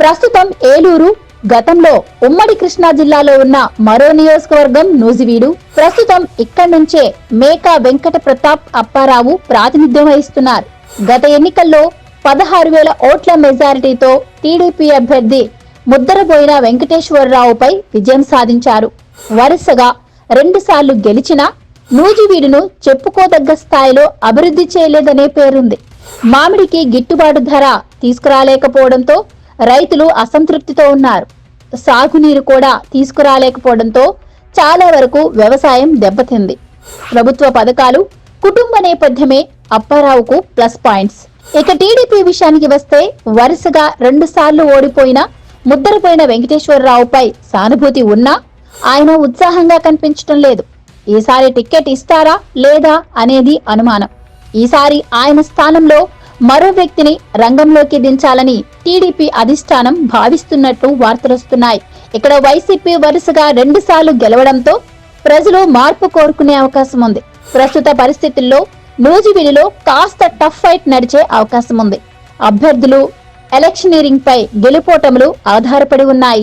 ప్రస్తుతం ఏలూరు గతంలో ఉమ్మడి కృష్ణా జిల్లాలో ఉన్న మరో నియోజకవర్గం నూజివీడు. ప్రస్తుతం ఇక్కడి నుంచే మేకా వెంకట ప్రతాప్ అప్పారావు ప్రాతినిధ్యం వహిస్తున్నారు. గత ఎన్నికల్లో పదహారు వేల ఓట్ల మెజారిటీతో టీడీపీ అభ్యర్థి ముద్దరబోయిన వెంకటేశ్వరరావుపై విజయం సాధించారు. వరుసగా రెండుసార్లు గెలిచిన నూజివీడును చెప్పుకోదగ్గ స్థాయిలో అభివృద్ధి చేయలేదనే పేరుంది. మామిడికి గిట్టుబాటు ధర తీసుకురాలేకపోవడంతో రైతులు అసంతృప్తితో ఉన్నారు. సాగునీరు కూడా తీసుకురాలేకపోవడంతో చాలా వరకు వ్యవసాయం దెబ్బతింది. ప్రభుత్వ పథకాలు కుటుంబ నేపథ్యమే అప్పారావుకు ప్లస్ పాయింట్స్. ఇక టీడీపీ విషయానికి వస్తే వరుసగా రెండు సార్లు ఓడిపోయిన ముద్దరపోయిన వెంకటేశ్వరరావుపై సానుభూతి ఉన్నా ఆయన ఉత్సాహంగా కనిపించడం లేదు. ఈసారి టిక్కెట్ ఇస్తారా లేదా అనేది అనుమానం. ఈసారి ఆయన స్థానంలో మరో వ్యక్తిని రంగంలోకి దించాలని టీడీపీ అధిష్టానం భావిస్తున్నట్లు వార్తలొస్తున్నాయి ఇక్కడ వైసీపీ వరుసగా రెండుసార్లు గెలవడంతో ప్రజలు మార్పు కోరుకునే అవకాశం ఉంది. ప్రస్తుత పరిస్థితుల్లో నూజివీడిలో కాస్త టఫ్ ఫైట్ నడిచే అవకాశం ఉంది. అభ్యర్థులు ఎలక్షనీరింగ్ పై గెలుపోటములు ఆధారపడి ఉన్నాయి.